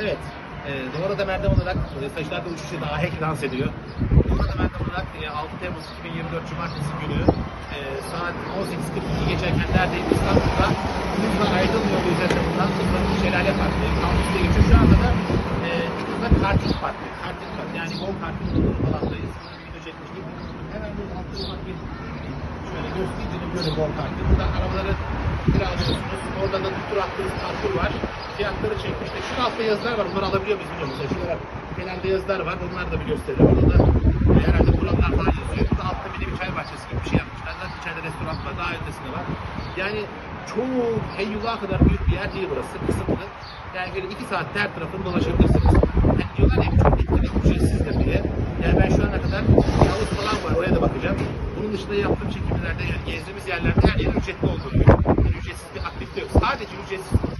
Evet. E, Doğrada Merdem olarak Saçlarda Uçuşu da ahenk dans ediyor. Doğrada Merdem olarak e, 6 Temmuz 2024 Cumartesi günü e, saat 18.42 geçerken neredeyim İstanbul'da Tuzla Aydın yolu üzerinden Tuzla Şelale Parkı kampüste geçiyor. Şu anda da e, Tuzla Karting Parkı. Karting Parkı yani Gol Karting olduğu alandayız. Böyle bir video çekmiştik. Hemen burada altta ufak bir şöyle göstericinin böyle Gol Karting. Burada arabaları kiralıyorsunuz. Orada da tur attığınız parkur var. Fiyatları çekmişti. Şu altta yazılar var. Bunları alabiliyor muyuz bilmiyorum. Mesela şurada kenarda yazılar var. Onları da bir gösterelim. Orada da e, herhalde kurallar falan yazıyor. Burada altta bir de bir çay bahçesi gibi bir şey yapmışlar. Zaten içeride restoran var. Daha ötesinde var. Yani çok Heyyullah kadar büyük bir yer değil burası. Kısıtlı. Yani böyle iki saatte her tarafını dolaşabilirsiniz. Yani diyorlar ya çok etkili ücretsizdir diye. Yani ben şu ana kadar Yavuz falan var. Oraya da bakacağım. Bunun dışında yaptığım çekimlerde yani gezdiğimiz yerlerde her yer ücretli olduğunu görüyorum. Yani ücretsiz bir